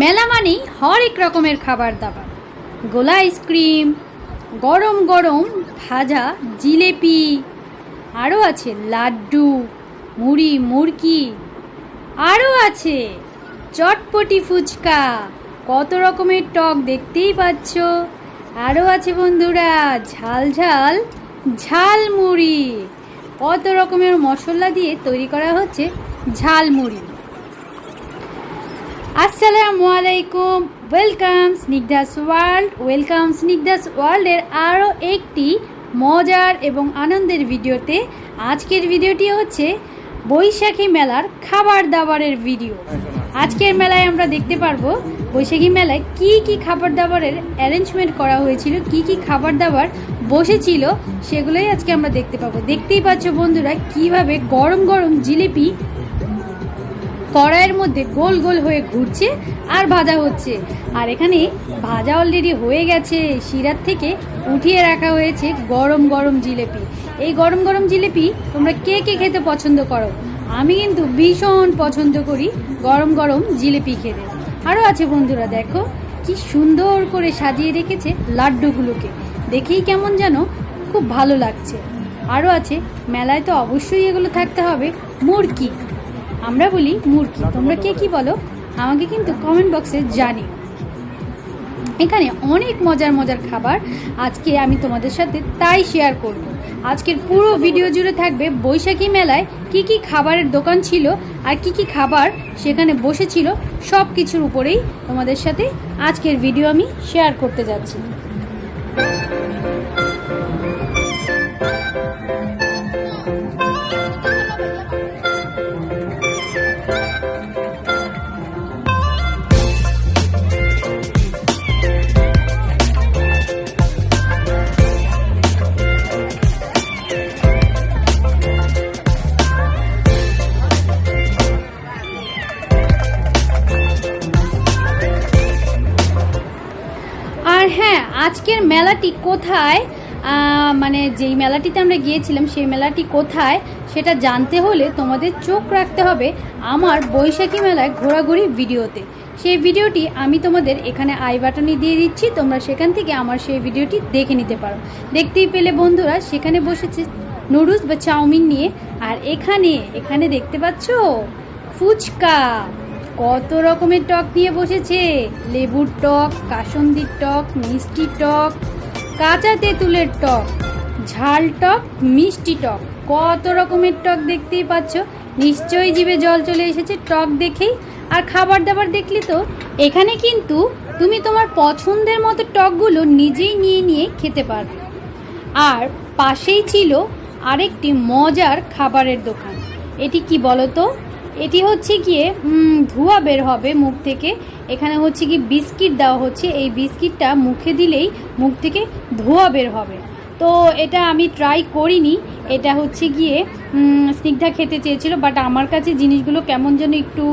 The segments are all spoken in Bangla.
মেলা মানেই হরেক রকমের খাবার দাবার। গোলা আইসক্রিম গরম গরম ভাজা, জিলেপি আরও আছে লাড্ডু, মুড়ি মুড়কি আরও আছে চটপটি ফুচকা। কত রকমের টক দেখতেই পাচ্ছ। আরও আছে বন্ধুরা, ঝাল ঝাল ঝালমুড়ি কত রকমের মশলা দিয়ে তৈরি করা হচ্ছে ঝালমুড়ি আসসালামু আলাইকুম welcome Snigdha's world welcome Snigdha's ওয়ার্ল্ডের আরও একটি মজার এবং আনন্দের ভিডিওতে। আজকের ভিডিওটি হচ্ছে বৈশাখী মেলার খাবার দাবারের ভিডিও। আজকের মেলায় আমরা দেখতে পারব বৈশাখী মেলায় কি কি খাবার দাবারের অ্যারেঞ্জমেন্ট করা হয়েছিল, কি কি খাবার দাবার বসেছিল, সেগুলোই আজকে আমরা দেখতে পাবো। দেখতেই পাচ্ছ বন্ধুরা, কীভাবে গরম গরম জিলিপি কড়াইয়ের মধ্যে গোল গোল হয়ে ঘুরছে আর ভাজা হচ্ছে। আর এখানে ভাজা অলরেডি হয়ে গেছে। শিরার থেকে উঠিয়ে রাখা হয়েছে গরম গরম জিলেপি। এই গরম গরম জিলেপি তোমরা কে কে খেতে পছন্দ করো? আমি কিন্তু ভীষণ পছন্দ করি গরম গরম জিলেপি খেতে। আরও আছে বন্ধুরা, দেখো কি সুন্দর করে সাজিয়ে রেখেছে লাড্ডুগুলোকে। দেখেই কেমন যেন খুব ভালো লাগছে। আরও আছে, মেলায় তো অবশ্যই এগুলো থাকতে হবে। মুরকি। আমরা বলি মুরগি তোমরা কে কি বলো? আমাকে কিন্তু কমেন্ট বক্সে জানি এখানে অনেক মজার মজার খাবার আজকে আমি তোমাদের সাথে তাই শেয়ার করব। আজকের পুরো ভিডিও জুড়ে থাকবে বৈশাখী মেলায় কি কি খাবারের দোকান ছিল আর কি কি খাবার সেখানে বসেছিল সব কিছুর উপরেই তোমাদের সাথে আজকের ভিডিও আমি শেয়ার করতে যাচ্ছি। আজকের মেলাটি কোথায়? মানে যেই মেলাটিতে আমরা গিয়েছিলাম, সেই মেলাটি কোথায়? সেটা জানতে হলে তোমাদের চোখ রাখতে হবে আমার বৈশাখী মেলায় ঘোরাঘুরি ভিডিওতে। সেই ভিডিওটি আমি তোমাদের এখানে আই বাটনে দিয়ে দিচ্ছি, তোমরা সেখান থেকে আমার সেই ভিডিওটি দেখে নিতে পারো। দেখতেই পেলে বন্ধুরা, সেখানে বসেছে নুডলস বা চাউমিন নিয়ে, আর এখানে এখানে দেখতে পাচ্ছ? ফুচকা। কত রকমের টক নিয়ে বসেছে। লেবুর টক, কাসন্দির টক মিষ্টি টক, কাঁচা তেঁতুলের টক, ঝাল টক, মিষ্টি টক। কত রকমের টক দেখতেই পাচ্ছ। নিশ্চয়ই জীবে জল চলে এসেছে টক দেখেই। আর খাবার দাবার দেখলি তো এখানে কিন্তু তুমি তোমার পছন্দের মতো টকগুলো নিজেই নিয়ে নিয়ে খেতে পারবে আর পাশেই ছিল আরেকটি মজার খাবারের দোকান। এটি কি বলো তো এটি হচ্ছে গিয়ে ধোঁয়া বের হবে মুখ থেকে। এখানে হচ্ছে কি বিস্কিট দেওয়া হচ্ছে। এই বিস্কিটটা মুখে দিলেই মুখ থেকে ধোঁয়া বের হবে। তো এটা আমি ট্রাই করিনি। এটা হচ্ছে গিয়ে স্নিগ্ধা খেতে চেয়েছিল বাট আমার কাছে জিনিসগুলো কেমন যেন একটু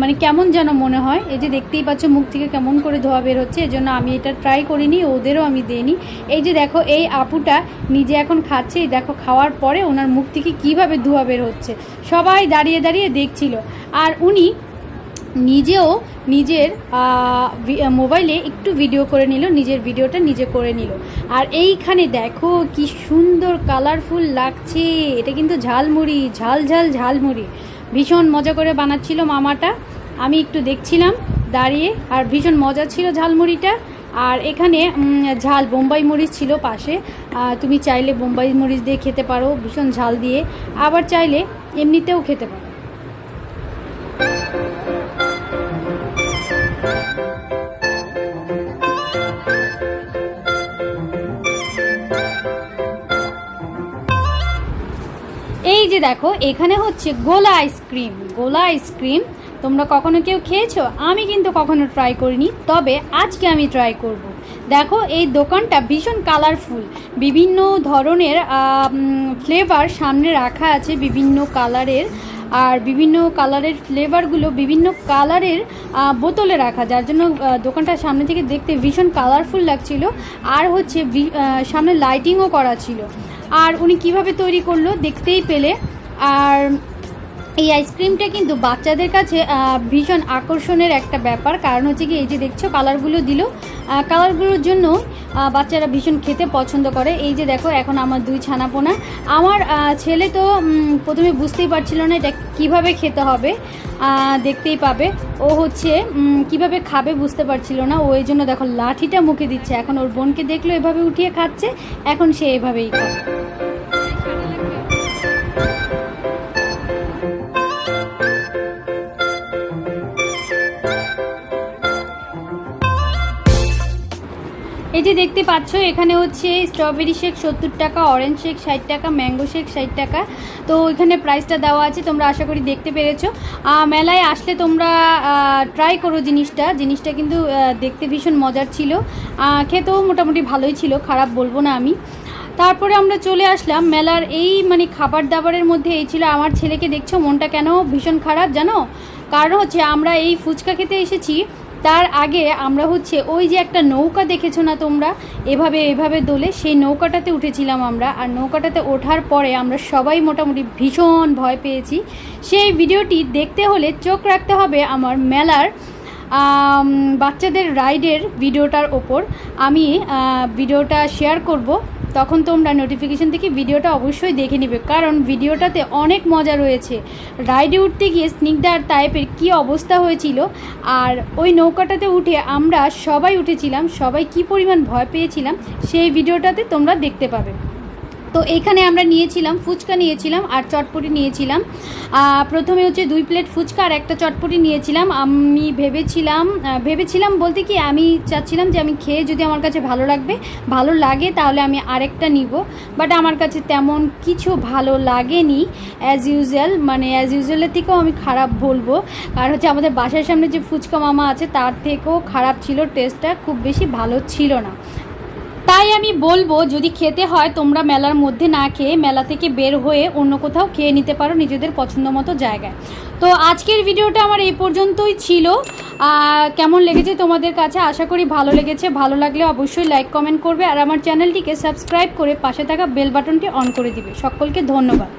মানে কেমন যেন মনে হয়। এই যে দেখতেই পাচ্ছ, মুখ থেকে কেমন করে ধোয়া বের হচ্ছে এই জন্য আমি এটা ট্রাই করিনি, ওদেরও আমি দিইনি। এই যে দেখো, এই আপুটা নিজে এখন খাচ্ছে, এই দেখো খাওয়ার পরে ওনার মুখ থেকে কীভাবে ধোয়া বের হচ্ছে। সবাই দাঁড়িয়ে দাঁড়িয়ে দেখছিল। আর উনি নিজেও নিজের মোবাইলে একটু ভিডিও করে নিল, নিজের ভিডিওটা নিজে করে নিল। আর এইখানে দেখো কি সুন্দর কালারফুল লাগছে। এটা কিন্তু ঝালমুড়ি, ঝাল ঝাল, ঝালমুড়ি। ভীষণ মজা করে বানাচ্ছিল মামাটা। আমি একটু দেখছিলাম দাঁড়িয়ে, আর ভীষণ মজা ছিল ঝালমুড়িটা। আর এখানে ঝাল, বোম্বাই মরিচ ছিল পাশে। তুমি চাইলে বোম্বাই মরিচ দিয়ে খেতে পারো, ভীষণ ঝাল দিয়ে। আবার চাইলে এমনিতেও খেতে পারো। এই যে দেখো, এখানে হচ্ছে গোলা আইসক্রিম গোলা আইসক্রিম তোমরা কখনো কেউ খেয়েছো? আমি কিন্তু কখনো ট্রাই করিনি, তবে আজকে আমি ট্রাই করব। দেখো, এই দোকানটা ভীষণ কালারফুল বিভিন্ন ধরনের ফ্লেভার সামনে রাখা আছে বিভিন্ন কালারের আর বিভিন্ন কালারের ফ্লেভারগুলো বিভিন্ন কালারের বোতলে রাখা। যার জন্য দোকানটা সামনে থেকে দেখতে ভীষণ কালারফুল লাগছিল। আর হচ্ছে সামনে লাইটিংও করা ছিল। আর উনি কীভাবে তৈরি করল দেখতেই পেলে। আর এই আইসক্রিমটা কিন্তু বাচ্চাদের কাছে ভীষণ আকর্ষণের একটা ব্যাপার। কারণ হচ্ছে কি, এই যে দেখছ কালারগুলো দিল। কালারগুলোর জন্য বাচ্চারা ভীষণ খেতে পছন্দ করে। এই যে দেখো, এখন আমার দুই ছানাপোনা। আমার ছেলে তো প্রথমে বুঝতেই পারছিল না এটা কীভাবে খেতে হবে। দেখতেই পাবে। ও হচ্ছে কীভাবে খাবে বুঝতে পারছিল না। ও এই জন্য দেখো, লাঠিটা মুখে দিচ্ছে। এখন ওর বোনকে দেখল, এভাবে উঠিয়ে খাচ্ছে। এখন সে এভাবেই খাবে। এই যে দেখতে পাচ্ছ, এখানে হচ্ছে স্ট্রবেরি শেক সত্তর টাকা অরেঞ্জ শেক ষাট টাকা ম্যাঙ্গো শেক ষাট টাকা। তো এখানে প্রাইসটা দেওয়া আছে, তোমরা আশা করি দেখতে পেরেছ। মেলায় আসলে তোমরা ট্রাই করো জিনিসটা। জিনিসটা কিন্তু দেখতে ভীষণ মজার ছিল। খেতেও মোটামুটি ভালোই ছিল, খারাপ বলব না আমি। তারপরে আমরা চলে আসলাম, মেলার এই মানে খাবার দাবারের মধ্যে এই ছিল আমার ছেলেকে দেখছ, মনটা কেন ভীষণ খারাপ জানো? কারণ হচ্ছে আমরা এই ফুচকা খেতে এসেছি তার আগে আমরা হচ্ছে ওই যে একটা নৌকা দেখেছ না তোমরা? এভাবে এভাবে দোলে সেই নৌকাটাতে উঠেছিলাম আমরা। আর নৌকাটাতে ওঠার পরে আমরা সবাই মোটামুটি ভীষণ ভয় পেয়েছি। সেই ভিডিওটি দেখতে হলে চোখ রাখতে হবে আমার মেলার বাচ্চাদের রাইডের ভিডিওটার ওপর। আমি ভিডিওটা শেয়ার করব। তখন তোমরা নোটিফিকেশান থেকে ভিডিওটা অবশ্যই দেখে নিবে। কারণ ভিডিওটাতে অনেক মজা রয়েছে। রাইডে উঠতে গিয়ে স্নিগ্ধার আর তাইপের কী অবস্থা হয়েছিল আর ওই নৌকাটাতে উঠে আমরা সবাই উঠেছিলাম, সবাই কি পরিমাণ ভয় পেয়েছিলাম, সেই ভিডিওটাতে তোমরা দেখতে পাবে। তো এইখানে আমরা নিয়েছিলাম, ফুচকা নিয়েছিলাম আর চটপটি নিয়েছিলাম। প্রথমে হচ্ছে দুই প্লেট ফুচকা আর একটা চটপটি নিয়েছিলাম। আমি ভেবেছিলাম ভেবেছিলাম বলতে কি, আমি চাচ্ছিলাম যে আমি খেয়ে যদি আমার কাছে ভালো লাগবে, ভালো লাগে তাহলে আমি আরেকটা নিব। বাট আমার কাছে তেমন কিছু ভালো লাগেনি অ্যাজ ইউজুয়াল মানে অ্যাজ ইউজুয়ালের থেকেও আমি খারাপ বলব। কারণ হচ্ছে আমাদের বাসার সামনে যে ফুচকা মামা আছে, তার থেকেও খারাপ ছিল টেস্টটা খুব বেশি ভালো ছিল না। তাই আমি বলব, যদি খেতে হয়, তোমরা মেলার মধ্যে না খেয়ে মেলা থেকে বের হয়ে অন্য কোথাও খেয়ে নিতে পারো নিজেদের পছন্দ মতো জায়গায়। তো আজকের ভিডিওটা আমার এই পর্যন্তই ছিল। কেমন লেগেছে তোমাদের কাছে? আশা করি ভালো লেগেছে। ভালো লাগলে অবশ্যই লাইক, কমেন্ট করবে। আর আমার চ্যানেলটিকে সাবস্ক্রাইব করে পাশে থাকা বেল বাটনটি অন করে দিবে। সকলকে ধন্যবাদ।